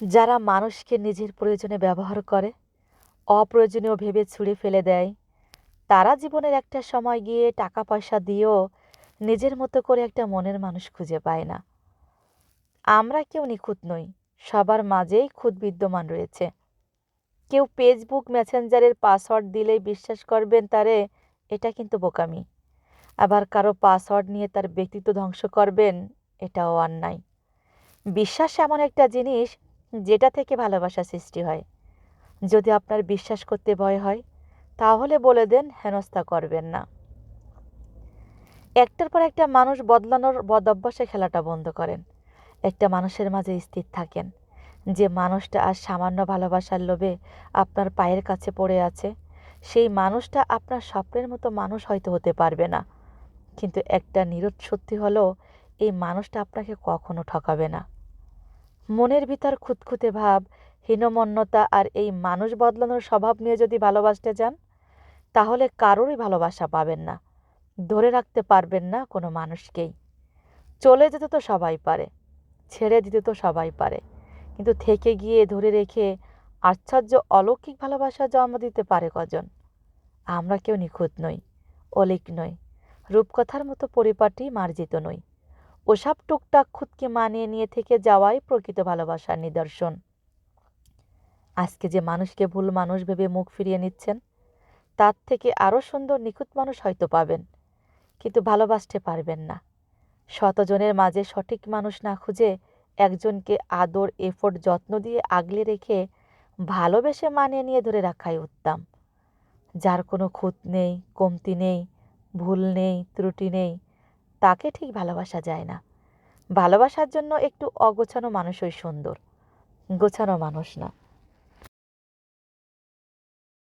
যারা মানুষকে নিজের প্রয়োজনে ব্যবহার করে, অপ্রয়োজনীয় ভেবে ছুঁড়ে ফেলে দেয়, তারা জীবনের একটা সময় গিয়ে টাকা পয়সা দিয়েও নিজের মতো করে একটা মনের মানুষ খুঁজে পায় না। আমরা কেউ নিখুঁত নই, সবার মাঝেই খুদ বিদ্যমান রয়েছে। কেউ ফেসবুক মেসেঞ্জারের পাসওয়ার্ড দিলেই বিশ্বাস করবেন তারে, এটা কিন্তু বোকামি। আবার কারও পাসওয়ার্ড নিয়ে তার ব্যক্তিত্ব ধ্বংস করবেন, এটাও অন্যায়। বিশ্বাস এমন একটা জিনিস যেটা থেকে ভালোবাসা সৃষ্টি হয়। যদি আপনার বিশ্বাস করতে ভয় হয়, তাহলে বলে দেন হেনস্থা করবেন না। একটার পর একটা মানুষ বদলানোর বদ অভ্যাসে খেলাটা বন্ধ করেন। একটা মানুষের মাঝে স্থির থাকেন। যে মানুষটা আর সামান্য ভালোবাসার লোভে আপনার পায়ের কাছে পড়ে আছে, সেই মানুষটা আপনার স্বপ্নের মতো মানুষ হয়তো হতে পারবে না। কিন্তু একটা নিরোধ সত্যি হলো এই মানুষটা আপনাকে কখনো ঠকাবে না। মনের ভিতর খুঁতখুঁতে ভাব, হীনমন্যতা আর এই মানুষ বদলানোর স্বভাব নিয়ে যদি ভালোবাসতে যান তাহলে কারোরই ভালোবাসা পাবেন না। ধরে রাখতে পারবেন না কোনো মানুষকেই। চলে যেতে তো সবাই পারে, ছেড়ে দিতে তো সবাই পারে। কিন্তু থেকে গিয়ে ধরে রেখে আশ্চর্য অলৌকিক ভালোবাসা জন্ম দিতে পারে কজন? আমরা কেউ নিখুঁত নই, অলিক নই। রূপকথার মতো পরিপাটি মার্জিত নই। ওসব টুকটাক খুদকে মানিয়ে নিয়ে থেকে যাওয়াই প্রকৃত ভালোবাসার নিদর্শন। আজকে যে মানুষকে ভুল মানুষ ভেবে মুখ ফিরিয়ে নিচ্ছেন, তার থেকে আরও সুন্দর নিখুঁত মানুষ হয়তো পাবেন, কিন্তু ভালোবাসতে পারবেন না। শতজনের মাঝে সঠিক মানুষ না খুঁজে একজনকে আদর, এফোর্ট, যত্ন দিয়ে আগলে রেখে ভালোবেসে মানিয়ে নিয়ে ধরে রাখাই উত্তম। যার কোনো খুঁত নেই, কমতি নেই, ভুল নেই, ত্রুটি নেই তাকে ঠিক ভালোবাসা যায় না। ভালোবাসার জন্য একটু অগোছানো মানুষই সুন্দর। গোছানো মানুষ না।